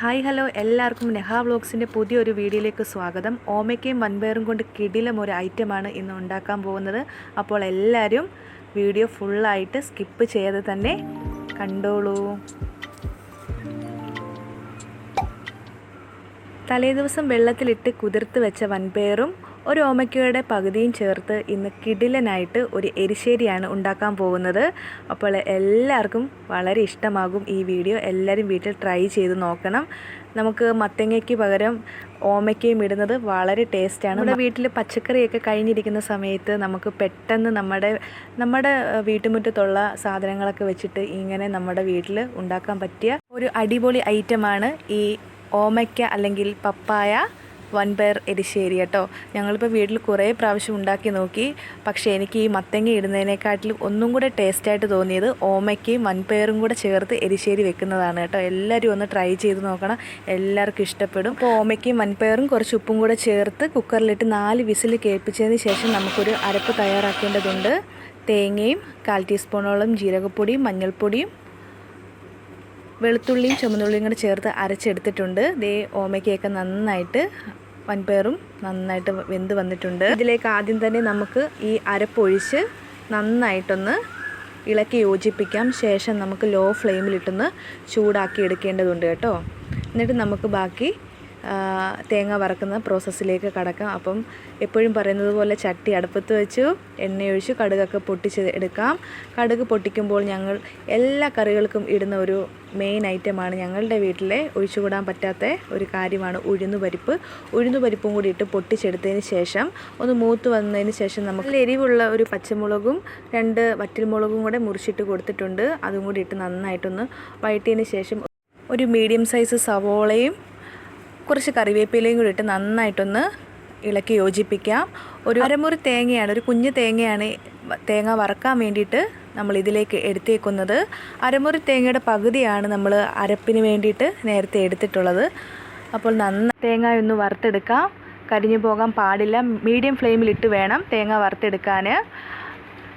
Hi hello. എല്ലാവർക്കും നെഹ വ്ളോഗ്സിന്റെ പുതിയൊരു വീഡിയോയിലേക്ക് സ്വാഗതം. ഓമയ്ക്കയും വൻപയറും കൊണ്ട് കിടിലം ഒരു ഐറ്റമാണ് ഇന്ന് ഉണ്ടാക്കാൻ പോകുന്നത്. അപ്പോൾ എല്ലാവരും വീഡിയോ ഫുള്ളായിട്ട് സ്കിപ്പ് ചെയ്യാതെ തന്നെ കണ്ടോളൂ. തലേദിവസം വെള്ളത്തിലിട്ട് കുതിർത്ത് വെച്ച വൻപയറും ഒരു ഓമയ്ക്കയുടെ പകുതിയും ചേർത്ത് ഇന്ന് കിടിലനായിട്ട് ഒരു എരിശ്ശേരിയാണ് ഉണ്ടാക്കാൻ പോകുന്നത്. അപ്പോൾ എല്ലാവർക്കും വളരെ ഇഷ്ടമാകും ഈ വീഡിയോ. എല്ലാവരും വീട്ടിൽ ട്രൈ ചെയ്ത് നോക്കണം. നമുക്ക് മത്തങ്ങയ്ക്ക് പകരം ഓമയ്ക്കയും ഇടുന്നത് വളരെ ടേസ്റ്റാണ്. നമ്മുടെ വീട്ടിൽ പച്ചക്കറിയൊക്കെ കഴിഞ്ഞിരിക്കുന്ന സമയത്ത് നമുക്ക് പെട്ടെന്ന് നമ്മുടെ നമ്മുടെ വീട്ടുമുറ്റത്തുള്ള സാധനങ്ങളൊക്കെ വെച്ചിട്ട് ഇങ്ങനെ നമ്മുടെ വീട്ടിൽ ഉണ്ടാക്കാൻ പറ്റിയ ഒരു അടിപൊളി ഐറ്റമാണ് ഈ ഓമയ്ക്ക അല്ലെങ്കിൽ പപ്പായ. വൻപയർ എരിശ്ശേരി കേട്ടോ. ഞങ്ങളിപ്പോൾ വീട്ടിൽ കുറേ പ്രാവശ്യം ഉണ്ടാക്കി നോക്കി. പക്ഷേ എനിക്ക് ഈ മത്തങ്ങ ഇടുന്നതിനെക്കാട്ടിലും ഒന്നും കൂടെ ടേസ്റ്റായിട്ട് തോന്നിയത് ഓമയ്ക്കയും വൻപയറും കൂടെ ചേർത്ത് എരിശ്ശേരി വെക്കുന്നതാണ് കേട്ടോ. എല്ലാവരും ഒന്ന് ട്രൈ ചെയ്ത് നോക്കണം. എല്ലാവർക്കും ഇഷ്ടപ്പെടും. അപ്പോൾ ഓമയ്ക്കയും വൻപയറും കുറച്ച് ഉപ്പും കൂടെ ചേർത്ത് കുക്കറിലിട്ട് നാല് വിസിൽ കേൾപ്പിച്ചതിന് ശേഷം നമുക്കൊരു അരപ്പ് തയ്യാറാക്കേണ്ടതുണ്ട്. തേങ്ങയും കാൽ ടീസ്പൂണോളം ജീരകപ്പൊടിയും മഞ്ഞൾപ്പൊടിയും വെളുത്തുള്ളിയും ചുമന്നുള്ളിയും കൂടെ ചേർത്ത് അരച്ചെടുത്തിട്ടുണ്ട്. ദേ ഓമയ്ക്കൊക്കെ നന്നായിട്ട് വൻപയറും നന്നായിട്ട് വെന്ത് വന്നിട്ടുണ്ട്. ഇതിലേക്ക് ആദ്യം തന്നെ നമുക്ക് ഈ അരപ്പൊഴിച്ച് നന്നായിട്ടൊന്ന് ഇളക്കി യോജിപ്പിക്കാം. ശേഷം നമുക്ക് ലോ ഫ്ലെയിമിലിട്ടൊന്ന് ചൂടാക്കി എടുക്കേണ്ടതുണ്ട് കേട്ടോ. എന്നിട്ട് നമുക്ക് ബാക്കി തേങ്ങ വറക്കുന്ന പ്രോസസ്സിലേക്ക് കടക്കാം. അപ്പം എപ്പോഴും പറയുന്നത് പോലെ ചട്ടി അടുപ്പത്ത് വെച്ചു എണ്ണയൊഴിച്ചു കടുകൊക്കെ പൊട്ടിച്ച് എടുക്കാം. കടുക് പൊട്ടിക്കുമ്പോൾ ഞങ്ങൾ എല്ലാ കറികൾക്കും ഇടുന്ന ഒരു മെയിൻ ഐറ്റമാണ് ഞങ്ങളുടെ വീട്ടിലെ ഒഴിച്ചുകൂടാൻ പറ്റാത്ത ഒരു കാര്യമാണ് ഉഴുന്നുപരിപ്പ് ഉഴുന്നുപരിപ്പും കൂടി ഇട്ട് പൊട്ടിച്ചെടുത്തതിന് ശേഷം ഒന്ന് മൂത്ത് വന്നതിന് ശേഷം നമുക്ക് എരിവുള്ള ഒരു പച്ചമുളകും രണ്ട് വറ്റൽമുളകും കൂടെ മുറിച്ചിട്ട് കൊടുത്തിട്ടുണ്ട്. അതും കൂടി ഇട്ട് നന്നായിട്ടൊന്ന് വഴറ്റിയതിന് ശേഷം ഒരു മീഡിയം സൈസ് സവോളയും കുറച്ച് കറിവേപ്പിലയും കൂടി ഇട്ട് നന്നായിട്ടൊന്ന് ഇളക്കി യോജിപ്പിക്കാം. ഒരു അരമുറി തേങ്ങയാണ് ഒരു കുഞ്ഞു തേങ്ങയാണ് തേങ്ങ വറക്കാൻ വേണ്ടിയിട്ട് നമ്മൾ ഇതിലേക്ക് എടുത്തേക്കുന്നത്. അരമുറി തേങ്ങയുടെ പകുതിയാണ് നമ്മൾ അരപ്പിന് വേണ്ടിയിട്ട് നേരത്തെ എടുത്തിട്ടുള്ളത്. അപ്പോൾ നന്ന തേങ്ങ ഒന്ന് വറുത്തെടുക്കാം. കരിഞ്ഞു പോകാൻ പാടില്ല. മീഡിയം ഫ്ലെയിമിലിട്ട് വേണം തേങ്ങ വറുത്തെടുക്കാൻ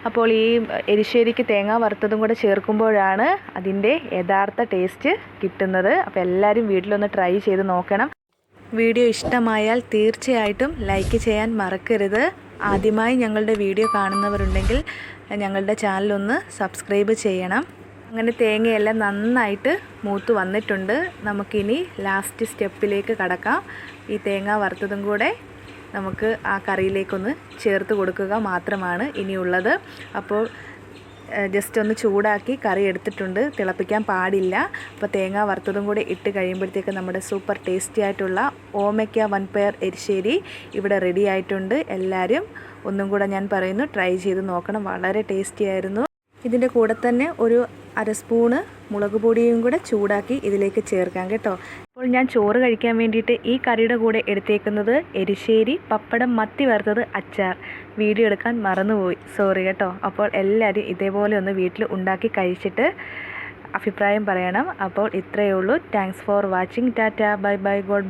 അപ്പോൾ ഈ എരിശ്ശേരിക്ക് തേങ്ങ വറുത്തതും കൂടെ ചേർക്കുമ്പോഴാണ് അതിന്റെ യഥാർത്ഥ ടേസ്റ്റ് കിട്ടുന്നത്. അപ്പോൾ എല്ലാവരും വീട്ടിലൊന്ന് ട്രൈ ചെയ്ത് നോക്കണം. വീഡിയോ ഇഷ്ടമായാൽ തീർച്ചയായിട്ടും ലൈക്ക് ചെയ്യാൻ മറക്കരുത്. ആദ്യമായി ഞങ്ങളുടെ വീഡിയോ കാണുന്നവരുണ്ടെങ്കിൽ ഞങ്ങളുടെ ചാനലൊന്ന് സബ്സ്ക്രൈബ് ചെയ്യണം. അങ്ങനെ തേങ്ങയെല്ലാം നന്നായിട്ട് മൂത്ത് വന്നിട്ടുണ്ട്. നമുക്കിനി ലാസ്റ്റ് സ്റ്റെപ്പിലേക്ക് കടക്കാം. ഈ തേങ്ങ വറുത്തതും കൂടെ നമുക്ക് ആ കറിയിലേക്കൊന്ന് ചേർത്ത് കൊടുക്കുക മാത്രമാണ് ഇനിയുള്ളത്. അപ്പോൾ ജസ്റ്റ് ഒന്ന് ചൂടാക്കി കറി എടുത്തിട്ടുണ്ട്. തിളപ്പിക്കാൻ പാടില്ല. അപ്പോൾ തേങ്ങ വറുത്തതും കൂടി ഇട്ട് കഴിയുമ്പോഴത്തേക്ക് നമ്മുടെ സൂപ്പർ ടേസ്റ്റി ആയിട്ടുള്ള ഓമയ്ക്ക വൻപയർ എരിശ്ശേരി ഇവിടെ റെഡി ആയിട്ടുണ്ട്. എല്ലാവരും ഒന്നും കൂടെ ഞാൻ പറയുന്നു ട്രൈ ചെയ്ത് നോക്കണം. വളരെ ടേസ്റ്റി ആയിരുന്നു. ഇതിന്റെ കൂടെ തന്നെ ഒരു അര സ്പൂണ് മുളക് പൊടിയും കൂടെ ചൂടാക്കി ഇതിലേക്ക് ചേർക്കാം കേട്ടോ. അപ്പോൾ ഞാൻ ചോറ് കഴിക്കാൻ വേണ്ടിയിട്ട് ഈ കറിയുടെ കൂടെ എടുത്തേക്കുന്നത് എരിശ്ശേരി പപ്പടം മത്തി വറുത്തത് അച്ചാർ. വീഡിയോ എടുക്കാൻ മറന്നുപോയി. സോറി കേട്ടോ. അപ്പോൾ എല്ലാവരും ഇതേപോലെ ഒന്ന് വീട്ടിൽ ഉണ്ടാക്കി കഴിച്ചിട്ട് അഭിപ്രായം പറയണം. അപ്പോൾ ഇത്രയേ ഉള്ളൂ. Thanks for watching tata bye bye God